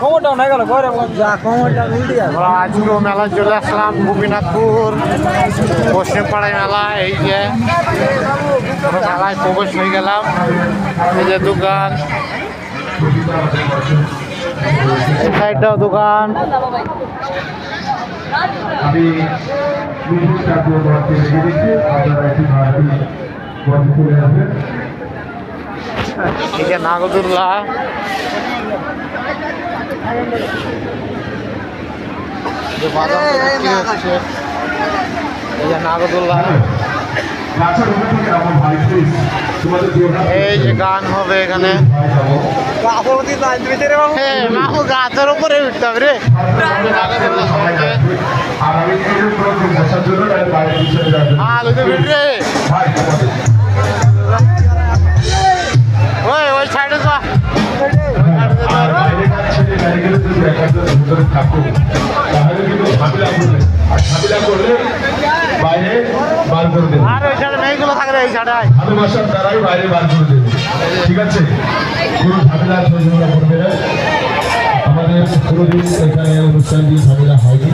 কোমরটা না গেল ঘরে যা কোমরটা মেলায় চলে আসলাম গোপীনাথপুর পশ্চিমপাড়ায় মেলা এই যে মেলায় প্রবেশ হয়ে গেলাম। এই যে দোকান। এই সাইডটাও দোকান। আমি মিউজিকটা দিয়ে যে বাদাম বিক্রি হচ্ছে এই যে এই গান হবে এখানে। রে মাহু গাছের উপরে উঠতে হবে রে। নাগদুল্লাহ সবাইকে। আর একজন ভিতরে থাকো তাহলে কিন্তু ঝামেলা করবে। আর ঝামেলা করলে বাইরে বার করে দেবে। ভালোবাসার দ্বারাই বাইরে বার করে দেবে। ঠিক আছে? কোনো ঝামেলা করবে না। আমাদের কোনোদিন এখানে অনুষ্ঠান দিয়ে ঝামেলা হয়নি।